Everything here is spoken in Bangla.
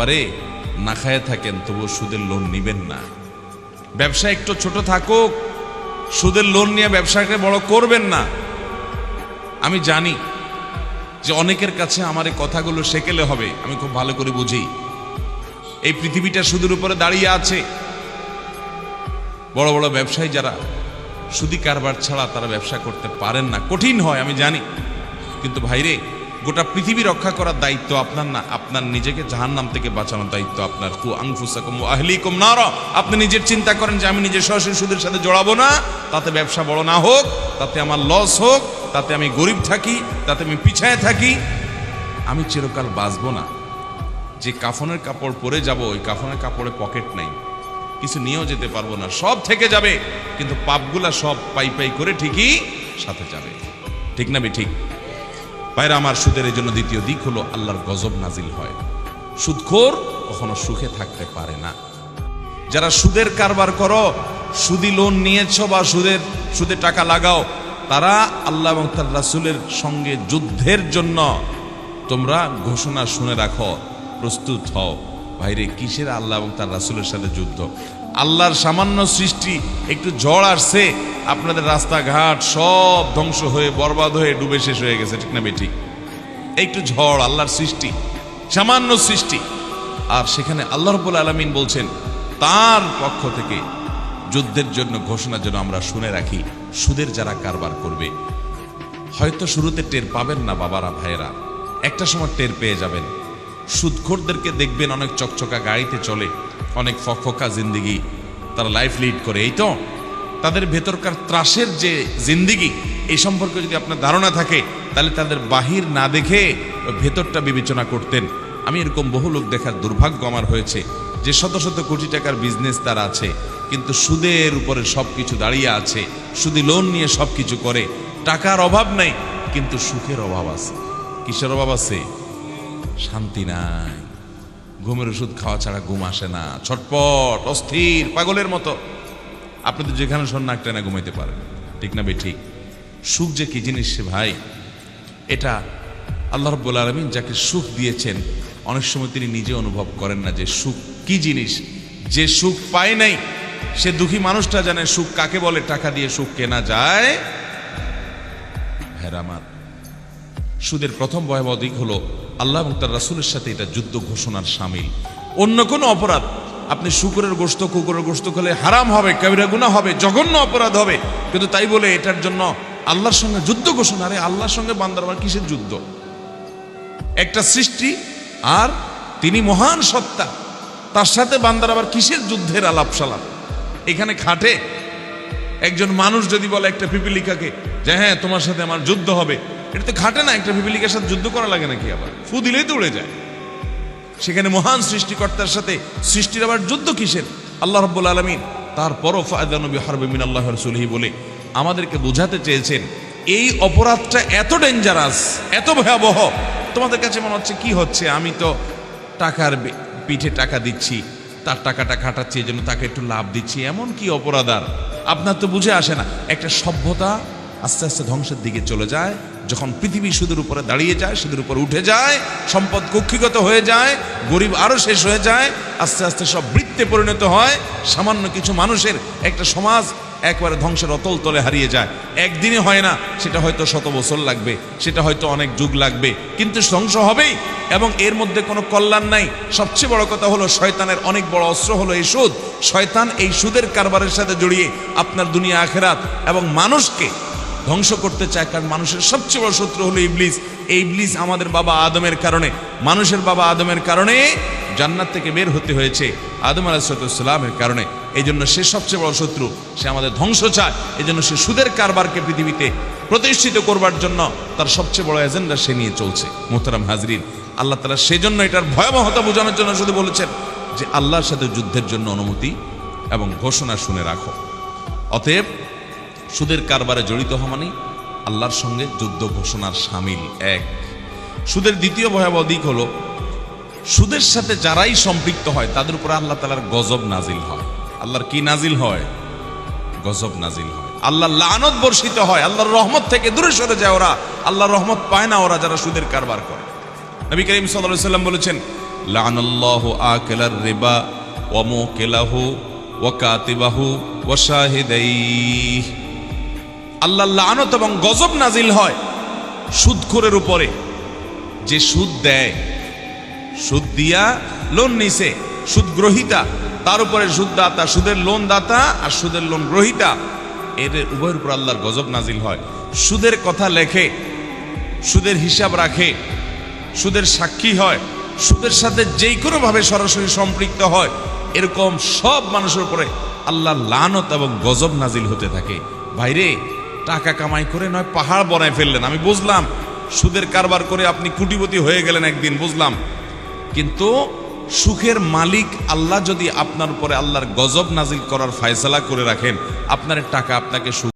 বাবারে না খায় থাকেন তবু সুদের লোন নিবেন না। ব্যবসা একটু ছোট থাকুক, সুদের লোন নিয়ে ব্যবসাকে বড় করবেন না। আমি জানি যে অনেকের কাছে আমার এই কথাগুলো সেকেলে হবে, আমি খুব ভালো করে বুঝি। এই পৃথিবীটা সুদের উপরে দাঁড়িয়ে আছে। বড় বড় ব্যবসায়ী যারা সুদি কারবার ছাড়া তারা ব্যবসা করতে পারেন না। কঠিন হয়, আমি জানি। কিন্তু ভাইরে গোটা পৃথিবী রক্ষা করার দায়িত্ব আপনার না, আপনার নিজেকে জাহান্নাম থেকে বাঁচানোর দায়িত্ব আপনার। কু আংফুসাকুম আহলিকুম নারা। আপনি নিজের চিন্তা করেন যে আমি নিজের সরাসরি সাথে জড়াবো না, তাতে ব্যবসা বড় না হোক, তাতে আমার লস হোক, তাতে আমি গরিব থাকি, তাতে আমি পিছায় থাকি। আমি চিরকাল বাঁচবো না। যে কাফনের কাপড় পরে যাব, ওই কাফনের কাপড়ে পকেট নেই। কিছু নিয়েও যেতে পারব না। সব থেকে যাবে, কিন্তু পাপগুলা সব পাই পাই করে ঠিকই সাথে যাবে। ঠিক না বে ঠিক? পায়রা আমার সুদের এই জন্য দ্বিতীয় দিক হলো আল্লাহর গজব নাজিল হয়। সুদখোর কখনো সুখে থাকতে পারে না। যারা সুদের কারবার করো, সুদি লোন নিয়েছ বা সুদের, সুদে টাকা লাগাও, তারা আল্লাহ এবং তার রাসুলের সঙ্গে যুদ্ধের জন্য তোমরা ঘোষণা শুনে রাখো, প্রস্তুত হও। বাইরে কিসের আল্লাহ এবং তার রাসুলের সাথে যুদ্ধ? আল্লাহর সামান্য সৃষ্টি, একটু ঝড় আসছে, আপনাদের রাস্তাঘাট সব ধ্বংস হয়ে, বরবাদ হয়ে, ডুবে শেষ হয়ে গেছে, ঠিক না বেঠিক একটু ঝড়, আল্লাহর সৃষ্টি, সামান্য সৃষ্টি। আর সেখানে আল্লাহ রব্বুল আলমিন বলছেন, তার পক্ষ থেকে যুদ্ধের জন্য ঘোষণার জন্য আমরা শুনে রাখি, সুদের যারা কারবার করবে। হয়তো শুরুতে টের পাবেন না বাবারা, ভাইয়েরা। একটা সময় টের পেয়ে যাবেন। সুদখোরদেরকে দেখবেন অনেক চকচকা গাড়িতে চলে, অনেক ফকফকা জিন্দিগি। তারা লাইফ লিড করে, এই তো? তাদের ভেতরকার ত্রাসের যে জিন্দিগি এই সম্পর্কে যদি আপনার ধারণা থাকে, তাহলে তাদের বাহির না দেখে ভেতরটা বিবেচনা করতেন। আমি এরকম বহু লোক দেখার দুর্ভাগ্য আমার হয়েছে যে শত শত কোটি টাকার বিজনেস তার আছে, কিন্তু সুদের উপরে সব কিছু দাঁড়িয়ে আছে, সুদি লোন নিয়ে সব কিছু করে। টাকার অভাব নাই, কিন্তু সুখের অভাব আছে। কিসের অভাব আছে? শান্তি নাই। ঘুমের ওষুধ খাওয়া ছাড়া ঘুম আসে না। ছটপট, অস্থির, পাগলের মতো। আপনি তো যেখানে শোন নাক টেনে ঘুমাইতে পারেন। ঠিক না বে, ঠিক? সুখ যে কি জিনিস সে ভাই? এটা আল্লাহ রব্বুল আলমিন যাকে সুখ দিয়েছেন, অনেক সময় তিনি নিজে অনুভব করেন না যে সুখ কি জিনিস। যে সুখ পায় নাই, সে দুঃখী মানুষটা জানে সুখ কাকে বলে, টাকা দিয়ে সুখ কেনা যায়? হেরামার সুদের প্রথম ভয়াবহ দিক হলো আল্লাহ এবং তার রাসুলের সাথে এটা যুদ্ধ ঘোষণার সামিল। অন্য কোনো অপরাধ, আপনি শুকুরের গোস্ত কুকুরের গোস্ত খেলে হারাম হবে, কবিরা গুণা হবে, জঘন্য অপরাধ হবে। কিন্তু তাই বলে এটার জন্য আল্লাহর সঙ্গে যুদ্ধ ঘোষণা, আরে আল্লাহর সঙ্গে বান্দার আবার কিসের যুদ্ধ? একটা সৃষ্টি আর তিনি মহান সত্তা, তার সাথে বান্দার আবার কিসের যুদ্ধের আলাপ সালাপ এখানে খাটে একজন মানুষ যদি বলে একটা পিপিলিকাকে যে হ্যাঁ তোমার সাথে আমার যুদ্ধ হবে, এটা তো খাটে না, একটা পিপিলিকার সাথে যুদ্ধ করা লাগে নাকি আবার? ফু দিলেই তো উড়ে যায়। সেখানে মহান সৃষ্টিকর্তার সাথে সৃষ্টির আবার যুদ্ধ কিসের? আল্লাহ রব্বুল আলমিন তারপরও ফায়দানবী হারবে মিন আল্লাহ রসুলহি বলে আমাদেরকে বোঝাতে চেয়েছেন, এই অপরাধটা এত ডেঞ্জারাস এত ভয়াবহ। তোমাদের কাছে মনে হচ্ছে কি হচ্ছে? আমি তো টাকার পিঠে টাকা দিচ্ছি। তার টাকাটা খাটাচ্ছি, এই জন্য তাকে একটু লাভ দিচ্ছি। এমন কি অপরাধ আর? আপনার তো বুঝে আসে না। একটা সভ্যতা আস্তে আস্তে ধ্বংসের দিকে চলে যায়। যখন পৃথিবী সুদের উপরে দাঁড়িয়ে যায়, সুদের উপরে উঠে যায়, সম্পদ কক্ষিগত হয়ে যায়, গরিব আরও শেষ হয়ে যায়, আস্তে আস্তে সব বৃত্তে পরিণত হয়। সামান্য কিছু মানুষের একটা সমাজ একবারে ধ্বংসের অতল তলে হারিয়ে যায়। একদিনে হয় না, সেটা হয়তো শত বছর লাগবে, সেটা হয়তো অনেক যুগ লাগবে, কিন্তু ধ্বংস হবেই। এবং এর মধ্যে কোনো কল্যাণ নাই। সবচেয়ে বড় কথা হলো, শয়তানের অনেক বড় অস্ত্র হলো এই সুদ। শয়তান এই সুদের কারবারের সাথে জড়িয়ে আপনার দুনিয়া, আখেরাত এবং মানুষকে ধ্বংস করতে চায়, কারণ মানুষের সবচেয়ে বড় শত্রু হলো ইবলিস। এই ইবলিস আমাদের বাবা আদমের কারণে। মানুষের বাবা আদমের কারণে জান্নাত থেকে বের হতে হয়েছে আদম আলাহিসাল্লামের কারণে। এই জন্য সে সবচেয়ে বড় শত্রু, সে আমাদের ধ্বংস চায় এই জন্য সে সুদের কারবারকে পৃথিবীতে প্রতিষ্ঠিত করবার জন্য তার সবচেয়ে বড় এজেন্ডা সে নিয়ে চলছে, মোহতারাম হাজরিন। আল্লাহ তালা সেজন্য এটার ভয়াবহতা বোঝানোর জন্য শুধু বলেছেন যে আল্লাহর সাথে যুদ্ধের জন্য অনুমতি এবং ঘোষণা শুনে রাখো। অতএব সুদের কারবারে জড়িত হওয়া মানে আল্লাহর সঙ্গে যুদ্ধ ঘোষণার সামিল এক। সুদের দ্বিতীয় ভয়াবহ দিক হলো সুদের সাথে যারাই সম্পৃক্ত হয়, তাদের উপর আল্লাহ তালার গজব নাজিল হয়। আল্লাহর কি নাজিল হয়? গজব নাজিল হয়। আল্লাহ লানত বর্ষিত হয়, আল্লাহর রহমত থেকে দূরে সরে যায় ওরা। আল্লাহর রহমত পায় না ওরা যারা সুদের কারবার করে। নবী করিম সাল্লাম বলেছেন, লানাল্লাহু আকেলার রিবা ওয়া মুকিলাহু ওয়া কাতিবাহু ওয়া শাহিদাইহি। আল্লাহ লানত এবং গজব নাজিল হয় সুদখোরের উপরে। যে সুদ দেয় সুদ দিয়া লোন নিছে। সুদ গ্রহিতা, তার উপরে সুদদাতা সুদের লোন দাতা আর সুদের লোন গ্রহিতা। এর উভয়ের উপর আল্লাহর গজব নাজিল হয়। সুদের কথা লেখে, সুদের হিসাব রাখে, সুদের সাক্ষী হয়, সুদের সাথে যেই কোনোভাবে সরাসরি সম্পৃক্ত হয়, এরকম সব মানুষের উপরে আল্লাহ লানত এবং গজব নাজিল হতে থাকে। ভাইরে, টাকা কামাই করে নয়, পাহাড় বনায় ফেললেন। আমি বুঝলাম, সুদের কারবার করে আপনি কুটিপতি হয়ে গেলেন একদিন, বুঝলাম। কিন্তু সুখের মালিক আল্লাহ যদি আপনার উপরে আল্লাহর গজব নাজিল করার ফয়সলা করে রাখেন, আপনার টাকা আপনাকে সুখ